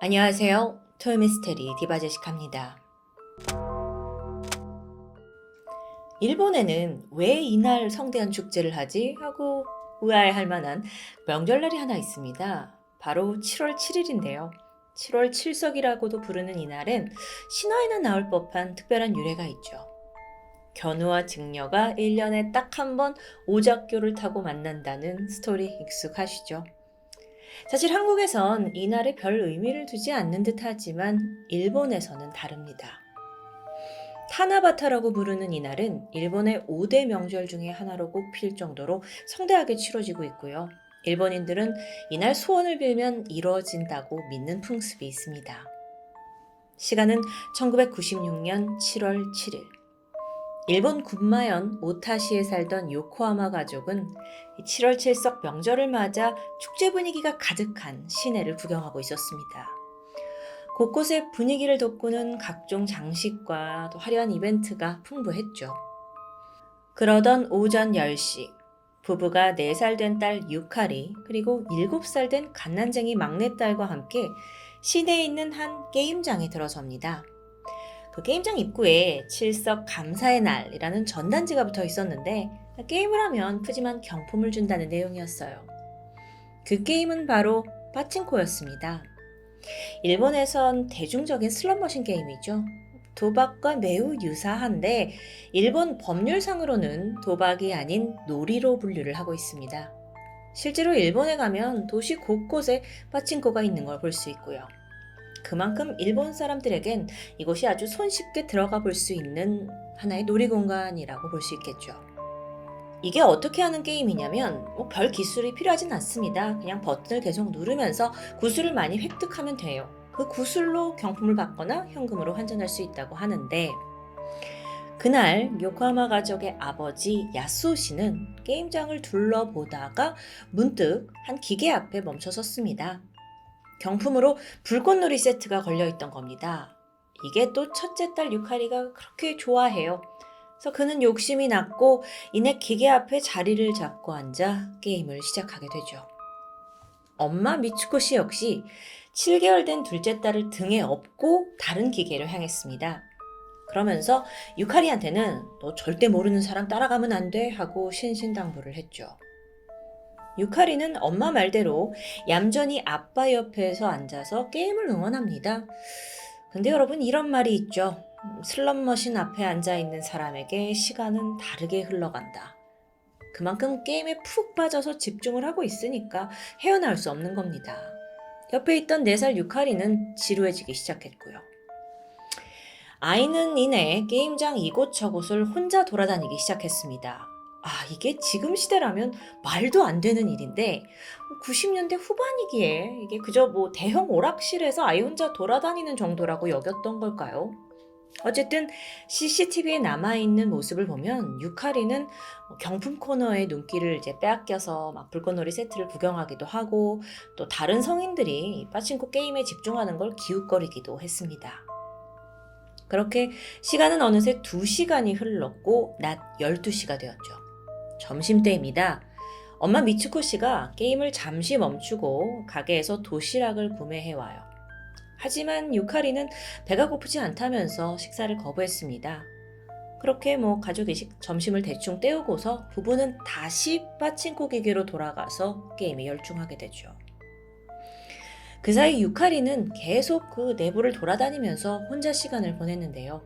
안녕하세요. 토요미스테리 디바제식합니다. 일본에는 왜 이날 성대한 축제를 하지? 하고 의아해할 만한 명절날이 하나 있습니다. 바로 7월 7일인데요. 7월 7석이라고도 부르는 이날엔 신화에나 나올 법한 특별한 유래가 있죠. 견우와 증녀가 1년에 딱 한 번 오작교를 타고 만난다는 스토리 익숙하시죠? 사실 한국에선 이날에 별 의미를 두지 않는 듯 하지만 일본에서는 다릅니다. 타나바타라고 부르는 이날은 일본의 5대 명절 중에 하나로 꼽힐 정도로 성대하게 치러지고 있고요. 일본인들은 이날 소원을 빌면 이루어진다고 믿는 풍습이 있습니다. 시간은 1996년 7월 7일. 일본 군마현 오타시에 살던 요코하마 가족은 7월 7석 명절을 맞아 축제 분위기가 가득한 시내를 구경하고 있었습니다. 곳곳에 분위기를 돋구는 각종 장식과 또 화려한 이벤트가 풍부했죠. 그러던 오전 10시, 부부가 4살 된 딸 유카리, 그리고 7살 된 갓난쟁이 막내딸과 함께 시내에 있는 한 게임장에 들어섭니다. 그 게임장 입구에 칠석 감사의 날이라는 전단지가 붙어 있었는데 게임을 하면 푸짐한 경품을 준다는 내용이었어요. 그 게임은 바로 파친코였습니다. 일본에선 대중적인 슬롯머신 게임이죠. 도박과 매우 유사한데 일본 법률상으로는 도박이 아닌 놀이로 분류를 하고 있습니다. 실제로 일본에 가면 도시 곳곳에 파친코가 있는 걸 볼 수 있고요. 그만큼 일본 사람들에겐 이곳이 아주 손쉽게 들어가 볼 수 있는 하나의 놀이공간이라고 볼 수 있겠죠. 이게 어떻게 하는 게임이냐면 뭐 별 기술이 필요하진 않습니다. 그냥 버튼을 계속 누르면서 구슬을 많이 획득하면 돼요. 그 구슬로 경품을 받거나 현금으로 환전할 수 있다고 하는데 그날 요코하마 가족의 아버지 야스오 씨는 게임장을 둘러보다가 문득 한 기계 앞에 멈춰 섰습니다. 경품으로 불꽃놀이 세트가 걸려 있던 겁니다. 이게 또 첫째 딸 유카리가 그렇게 좋아해요. 그래서 그는 욕심이 났고 이내 기계 앞에 자리를 잡고 앉아 게임을 시작하게 되죠. 엄마 미츠코 씨 역시 7개월 된 둘째 딸을 등에 업고 다른 기계를 향했습니다. 그러면서 유카리한테는 너 절대 모르는 사람 따라가면 안 돼 하고 신신당부를 했죠. 유카리는 엄마 말대로 얌전히 아빠 옆에서 앉아서 게임을 응원합니다. 근데 여러분 이런 말이 있죠. 슬롯머신 앞에 앉아 있는 사람에게 시간은 다르게 흘러간다. 그만큼 게임에 푹 빠져서 집중을 하고 있으니까 헤어나올 수 없는 겁니다. 옆에 있던 4살 유카리는 지루해지기 시작했고요. 아이는 이내 게임장 이곳저곳을 혼자 돌아다니기 시작했습니다. 아, 이게 지금 시대라면 말도 안 되는 일인데 90년대 후반이기에 이게 그저 뭐 대형 오락실에서 아이 혼자 돌아다니는 정도라고 여겼던 걸까요? 어쨌든 CCTV에 남아있는 모습을 보면 유카리는 경품 코너에 눈길을 이제 빼앗겨서 막 불꽃놀이 세트를 구경하기도 하고 또 다른 성인들이 빠친코 게임에 집중하는 걸 기웃거리기도 했습니다. 그렇게 시간은 어느새 2시간이 흘렀고 낮 12시가 되었죠. 점심때입니다. 엄마 미츠코 씨가 게임을 잠시 멈추고 가게에서 도시락을 구매해 와요. 하지만 유카리는 배가 고프지 않다면서 식사를 거부했습니다. 그렇게 뭐 가족이 식 점심을 대충 때우고서 부부는 다시 빠친코 기계로 돌아가서 게임에 열중하게 되죠. 그 사이 유카리는 계속 그 내부를 돌아다니면서 혼자 시간을 보냈는데요.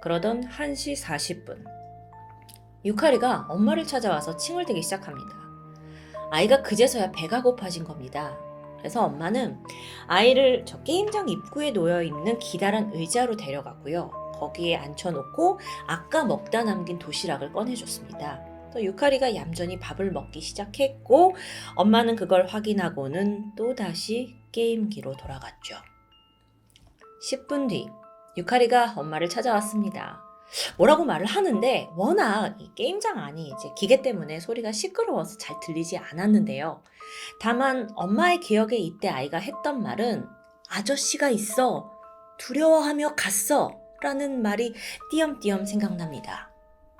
그러던 1시 40분. 유카리가 엄마를 찾아와서 칭을 대기 시작합니다. 아이가 그제서야 배가 고파진 겁니다. 그래서 엄마는 아이를 저 게임장 입구에 놓여 있는 기다란 의자로 데려가고요. 거기에 앉혀놓고 아까 먹다 남긴 도시락을 꺼내줬습니다. 또 유카리가 얌전히 밥을 먹기 시작했고 엄마는 그걸 확인하고는 또 다시 게임기로 돌아갔죠. 10분 뒤 유카리가 엄마를 찾아왔습니다. 뭐라고 말을 하는데 워낙 이 게임장 안이 이제 기계 때문에 소리가 시끄러워서 잘 들리지 않았는데요. 다만 엄마의 기억에 이때 아이가 했던 말은 아저씨가 있어 두려워하며 갔어 라는 말이 띄엄띄엄 생각납니다.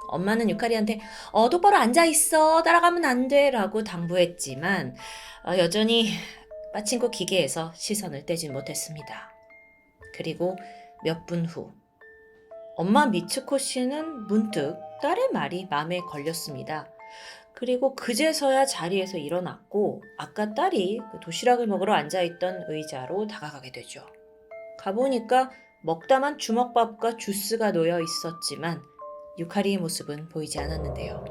엄마는 유카리한테 어 똑바로 앉아 있어 따라가면 안 돼 라고 당부했지만 어, 여전히 빠친코 기계에서 시선을 떼진 못했습니다. 그리고 몇 분 후, 엄마 미츠코 씨는 문득 딸의 말이 마음에 걸렸습니다. 그리고 그제서야 자리에서 일어났고 아까 딸이 그 도시락을 먹으러 앉아있던 의자로 다가가게 되죠. 가보니까 먹다만 주먹밥과 주스가 놓여 있었지만 유카리의 모습은 보이지 않았는데요.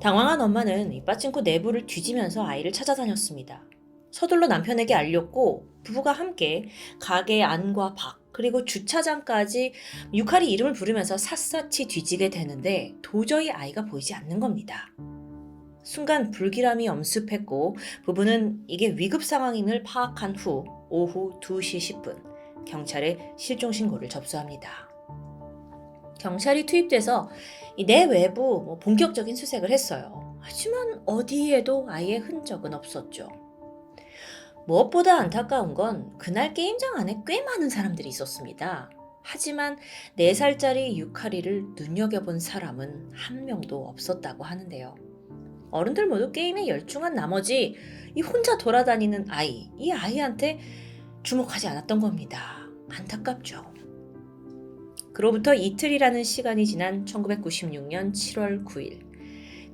당황한 엄마는 이 빠친코 내부를 뒤지면서 아이를 찾아다녔습니다. 서둘러 남편에게 알렸고 부부가 함께 가게 안과 밖 그리고 주차장까지 유카리 이름을 부르면서 샅샅이 뒤지게 되는데 도저히 아이가 보이지 않는 겁니다. 순간 불길함이 엄습했고 부부는 이게 위급 상황임을 파악한 후 오후 2시 10분 경찰에 실종 신고를 접수합니다. 경찰이 투입돼서 이내 외부 뭐 본격적인 수색을 했어요. 하지만 어디에도 아이의 흔적은 없었죠. 무엇보다 안타까운 건 그날 게임장 안에 꽤 많은 사람들이 있었습니다. 하지만 4살짜리 유카리를 눈여겨본 사람은 한 명도 없었다고 하는데요. 어른들 모두 게임에 열중한 나머지 이 혼자 돌아다니는 아이, 이 아이한테 주목하지 않았던 겁니다. 안타깝죠. 그로부터 이틀이라는 시간이 지난 1996년 7월 9일.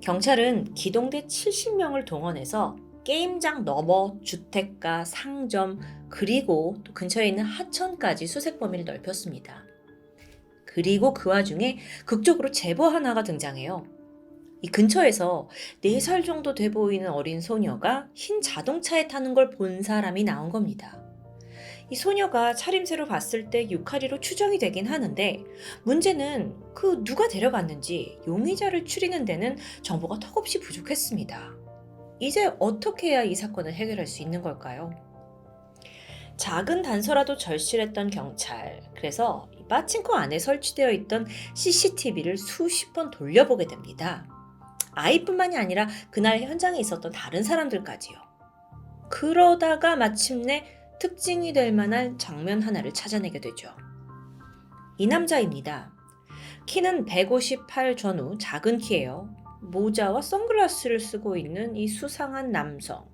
경찰은 기동대 70명을 동원해서 게임장 너머 주택가, 상점, 그리고 또 근처에 있는 하천까지 수색 범위를 넓혔습니다. 그리고 그 와중에 극적으로 제보 하나가 등장해요. 이 근처에서 4살 정도 돼 보이는 어린 소녀가 흰 자동차에 타는 걸 본 사람이 나온 겁니다. 이 소녀가 차림새로 봤을 때 유카리로 추정이 되긴 하는데 문제는 그 누가 데려갔는지 용의자를 추리는 데는 정보가 턱없이 부족했습니다. 이제 어떻게 해야 이 사건을 해결할 수 있는 걸까요? 작은 단서라도 절실했던 경찰. 그래서 이 빠친코 안에 설치되어 있던 CCTV를 수십 번 돌려보게 됩니다. 아이뿐만이 아니라 그날 현장에 있었던 다른 사람들까지요. 그러다가 마침내 특징이 될 만한 장면 하나를 찾아내게 되죠. 이 남자입니다. 키는 158 전후 작은 키예요. 모자와 선글라스를 쓰고 있는 이 수상한 남성.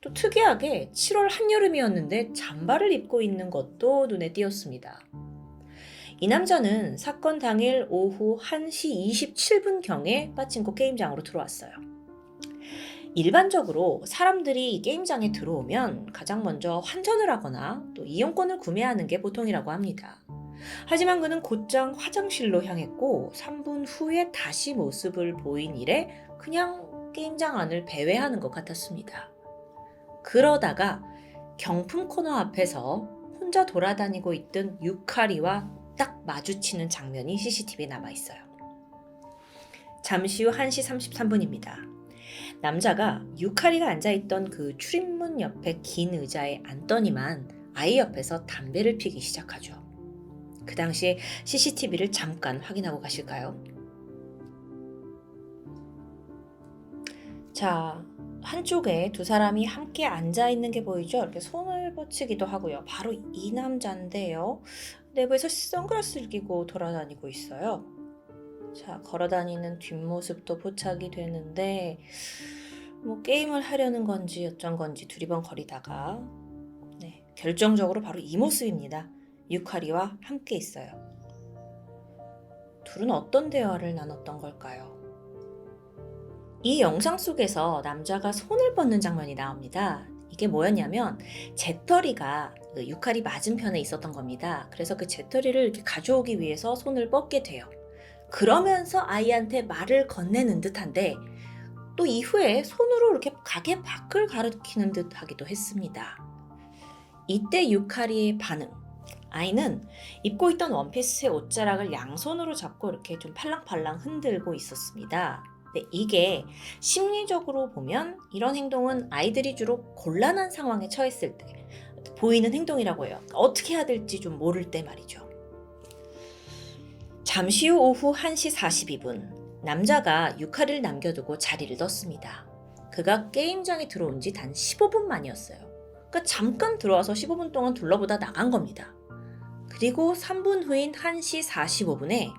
또 특이하게 7월 한여름이었는데 잠바를 입고 있는 것도 눈에 띄었습니다. 이 남자는 사건 당일 오후 1시 27분경에 빠친코 게임장으로 들어왔어요. 일반적으로 사람들이 이 게임장에 들어오면 가장 먼저 환전을 하거나 또 이용권을 구매하는 게 보통이라고 합니다. 하지만 그는 곧장 화장실로 향했고 3분 후에 다시 모습을 보인 이래 그냥 게임장 안을 배회하는 것 같았습니다. 그러다가 경품 코너 앞에서 혼자 돌아다니고 있던 유카리와 딱 마주치는 장면이 CCTV에 남아 있어요. 잠시 후 1시 33분입니다. 남자가 유카리가 앉아있던 그 출입문 옆에 긴 의자에 앉더니만 아이 옆에서 담배를 피기 시작하죠. 그 당시에 CCTV를 잠깐 확인하고 가실까요? 자, 한쪽에 두 사람이 함께 앉아 있는 게 보이죠? 이렇게 손을 뻗치기도 하고요. 바로 이 남자인데요. 내부에서 선글라스를 끼고 돌아다니고 있어요. 자, 걸어다니는 뒷모습도 포착이 되는데, 뭐, 게임을 하려는 건지 어쩐 건지 두리번거리다가, 네, 결정적으로 바로 이 모습입니다. 유카리와 함께 있어요. 둘은 어떤 대화를 나눴던 걸까요? 이 영상 속에서 남자가 손을 뻗는 장면이 나옵니다. 이게 뭐였냐면 그 유카리 맞은편에 있었던 겁니다. 그래서 그 재떨이를 이렇게 가져오기 위해서 손을 뻗게 돼요. 그러면서 아이한테 말을 건네는 듯한데 또 이후에 손으로 이렇게 가게 밖을 가리키는 듯 하기도 했습니다. 이때 유카리의 반응. 아이는 입고 있던 원피스의 옷자락을 양손으로 잡고 이렇게 좀 팔랑팔랑 흔들고 있었습니다. 근데 이게 심리적으로 보면 이런 행동은 아이들이 주로 곤란한 상황에 처했을 때 보이는 행동이라고 해요. 어떻게 해야 될지 좀 모를 때 말이죠. 잠시 후 오후 1시 42분, 남자가 유카리를 남겨두고 자리를 떴습니다. 그가 게임장에 들어온 지 단 15분 만이었어요. 그러니까 잠깐 들어와서 15분 동안 둘러보다 나간 겁니다. 그리고 3분 후인 1시 45분에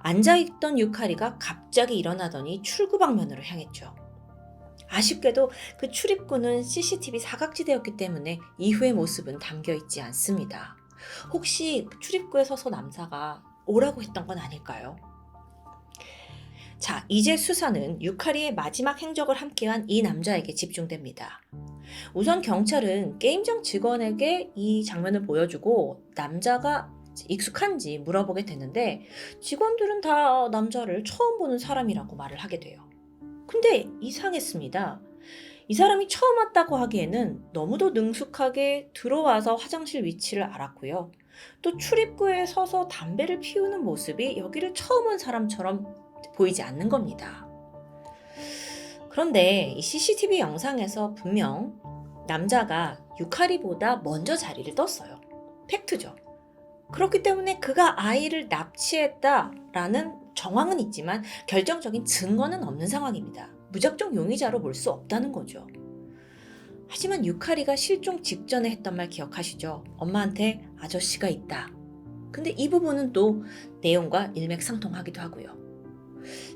앉아있던 유카리가 갑자기 일어나더니 출구 방면으로 향했죠. 아쉽게도 그 출입구는 CCTV 사각지대였기 때문에 이후의 모습은 담겨 있지 않습니다. 혹시 그 출입구에 서서 남자가 오라고 했던 건 아닐까요? 자, 이제 수사는 유카리의 마지막 행적을 함께한 이 남자에게 집중됩니다. 우선 경찰은 게임장 직원에게 이 장면을 보여주고 남자가 익숙한지 물어보게 되는데 직원들은 다 남자를 처음 보는 사람이라고 말을 하게 돼요. 근데 이상했습니다. 이 사람이 처음 왔다고 하기에는 너무도 능숙하게 들어와서 화장실 위치를 알았고요. 또 출입구에 서서 담배를 피우는 모습이 여기를 처음 온 사람처럼 보이지 않는 겁니다. 그런데 이 CCTV 영상에서 분명 남자가 유카리보다 먼저 자리를 떴어요. 팩트죠. 그렇기 때문에 그가 아이를 납치했다라는 정황은 있지만 결정적인 증거는 없는 상황입니다. 무작정 용의자로 볼 수 없다는 거죠. 하지만 유카리가 실종 직전에 했던 말 기억하시죠? 엄마한테 아저씨가 있다. 근데 이 부분은 또 내용과 일맥상통하기도 하고요.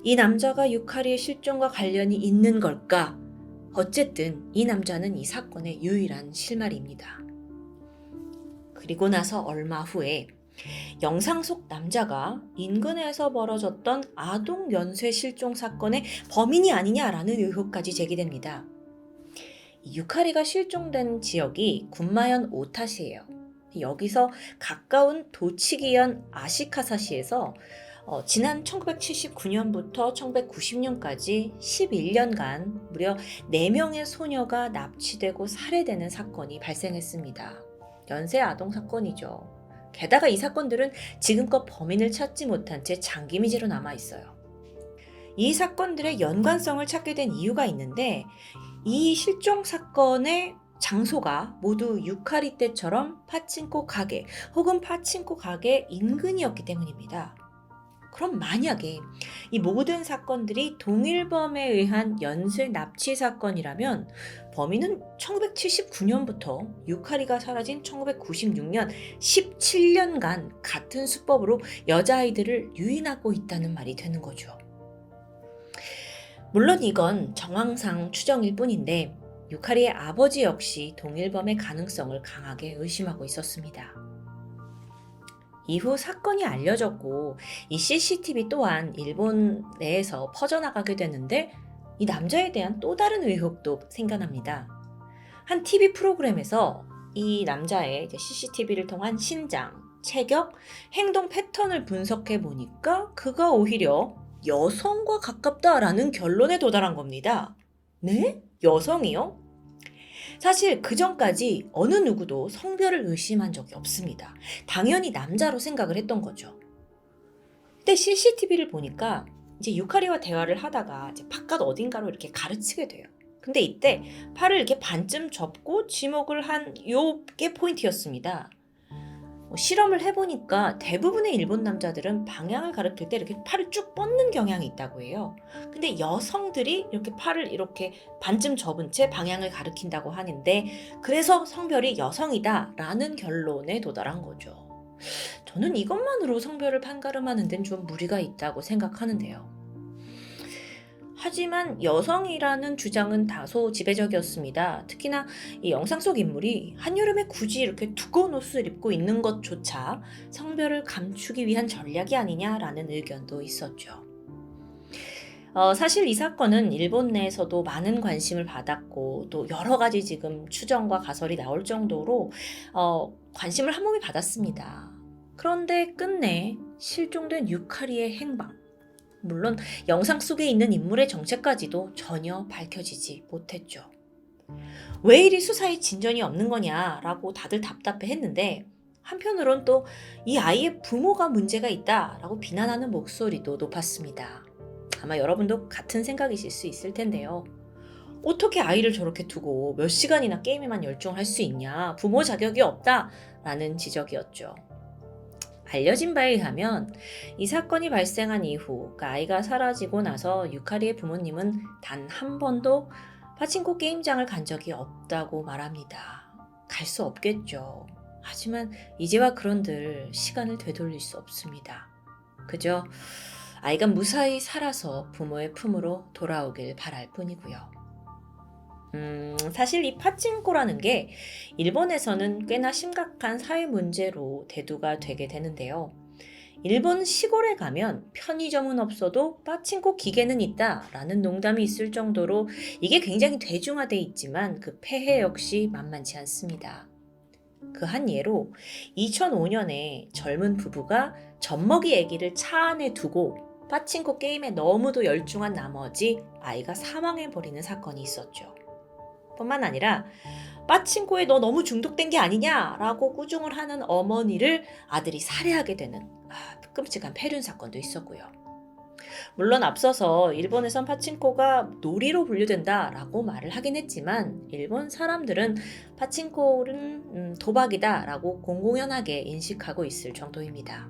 이 남자가 유카리의 실종과 관련이 있는 걸까? 어쨌든 이 남자는 이 사건의 유일한 실마리입니다. 그리고 나서 얼마 후에 영상 속 남자가 인근에서 벌어졌던 아동 연쇄 실종 사건의 범인이 아니냐라는 의혹까지 제기됩니다. 이 유카리가 실종된 지역이 군마현 오타시예요. 여기서 가까운 도치기현 아시카사시에서 어, 지난 1979년부터 1990년까지 11년간 무려 4명의 소녀가 납치되고 살해되는 사건이 발생했습니다. 연쇄 아동 사건이죠. 게다가 이 사건들은 지금껏 범인을 찾지 못한 채 장기미지로 남아 있어요. 이 사건들의 연관성을 찾게 된 이유가 있는데 이 실종 사건의 장소가 모두 유카리 때처럼 파친코 가게 혹은 파친코 가게 인근이었기 때문입니다. 그럼 만약에 이 모든 사건들이 동일범에 의한 연쇄 납치 사건이라면 범인은 1979년부터 유카리가 사라진 1996년 17년간 같은 수법으로 여자아이들을 유인하고 있다는 말이 되는 거죠. 물론 이건 정황상 추정일 뿐인데 유카리의 아버지 역시 동일범의 가능성을 강하게 의심하고 있었습니다. 이후 사건이 알려졌고 이 CCTV 또한 일본 내에서 퍼져나가게 되는데 이 남자에 대한 또 다른 의혹도 생겨납니다. 한 TV 프로그램에서 이 남자의 CCTV를 통한 신장, 체격, 행동 패턴을 분석해 보니까 그가 오히려 여성과 가깝다라는 결론에 도달한 겁니다. 네? 여성이요? 사실 그 전까지 어느 누구도 성별을 의심한 적이 없습니다. 당연히 남자로 생각을 했던 거죠. 근데 CCTV를 보니까 이제 유카리와 대화를 하다가 이제 바깥 어딘가로 이렇게 가르치게 돼요. 근데 이때 팔을 이렇게 반쯤 접고 지목을 한 요게 포인트였습니다. 뭐 실험을 해보니까 대부분의 일본 남자들은 방향을 가르칠 때 이렇게 팔을 쭉 뻗는 경향이 있다고 해요. 근데 여성들이 이렇게 팔을 이렇게 반쯤 접은 채 방향을 가리킨다고 하는데 그래서 성별이 여성이다라는 결론에 도달한 거죠. 저는 이것만으로 성별을 판가름하는 데는 좀 무리가 있다고 생각하는데요. 하지만 여성이라는 주장은 다소 지배적이었습니다. 특히나 이 영상 속 인물이 한여름에 굳이 이렇게 두꺼운 옷을 입고 있는 것조차 성별을 감추기 위한 전략이 아니냐라는 의견도 있었죠. 어, 사실 이 사건은 일본 내에서도 많은 관심을 받았고 또 여러 가지 지금 추정과 가설이 나올 정도로 어, 관심을 한 몸이 받았습니다. 그런데 끝내 실종된 유카리의 행방 물론 영상 속에 있는 인물의 정체까지도 전혀 밝혀지지 못했죠. 왜 이리 수사에 진전이 없는 거냐라고 다들 답답해 했는데 한편으론 또 이 아이의 부모가 문제가 있다라고 비난하는 목소리도 높았습니다. 아마 여러분도 같은 생각이실 수 있을 텐데요. 어떻게 아이를 저렇게 두고 몇 시간이나 게임에만 열중할 수 있냐? 부모 자격이 없다 라는 지적이었죠. 알려진 바에 의하면 이 사건이 발생한 이후 그 아이가 사라지고 나서 유카리의 부모님은 단 한 번도 파친코 게임장을 간 적이 없다고 말합니다. 갈 수 없겠죠. 하지만 이제와 그런들 시간을 되돌릴 수 없습니다. 그저 아이가 무사히 살아서 부모의 품으로 돌아오길 바랄 뿐이고요. 음, 사실 이 파친코라는 게 일본에서는 꽤나 심각한 사회 문제로 대두가 되게 되는데요. 일본 시골에 가면 편의점은 없어도 파친코 기계는 있다 라는 농담이 있을 정도로 이게 굉장히 대중화돼 있지만 그 폐해 역시 만만치 않습니다. 그 한 예로 2005년에 젊은 부부가 젖먹이 아기를 차 안에 두고 파친코 게임에 너무도 열중한 나머지 아이가 사망해버리는 사건이 있었죠. 뿐만 아니라 빠친코에 너 너무 중독된 게 아니냐라고 꾸중을 하는 어머니를 아들이 살해하게 되는 아, 끔찍한 폐륜 사건도 있었고요. 물론 앞서서 일본에선 파친코가 놀이로 분류된다라고 말을 하긴 했지만 일본 사람들은 파친코는 음, 도박이다라고 공공연하게 인식하고 있을 정도입니다.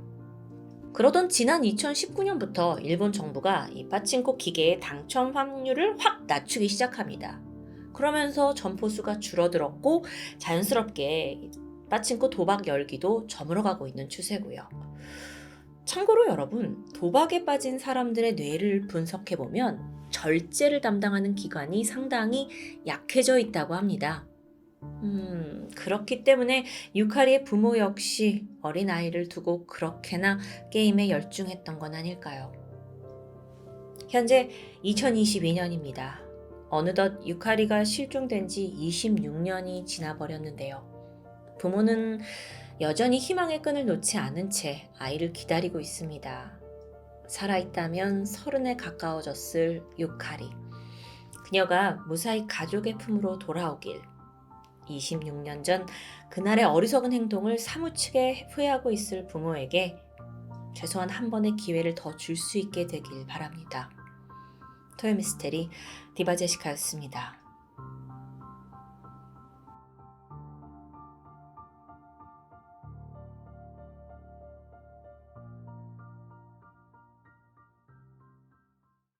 그러던 지난 2019년부터 일본 정부가 이 파친코 기계의 당첨 확률을 확 낮추기 시작합니다. 그러면서 점포수가 줄어들었고 자연스럽게 빠친코 도박 열기도 저물어가고 있는 추세고요. 참고로 여러분, 도박에 빠진 사람들의 뇌를 분석해보면 절제를 담당하는 기관이 상당히 약해져 있다고 합니다. 음, 그렇기 때문에 유카리의 부모 역시 어린아이를 두고 그렇게나 게임에 열중했던 건 아닐까요? 현재 2022년입니다. 어느덧 유카리가 실종된 지 26년이 지나버렸는데요. 부모는 여전히 희망의 끈을 놓지 않은 채 아이를 기다리고 있습니다. 살아있다면 서른에 가까워졌을 유카리. 그녀가 무사히 가족의 품으로 돌아오길. 26년 전 그날의 어리석은 행동을 사무치게 후회하고 있을 부모에게 최소한 한 번의 기회를 더 줄 수 있게 되길 바랍니다. 토요미스테리 디바제시카였습니다.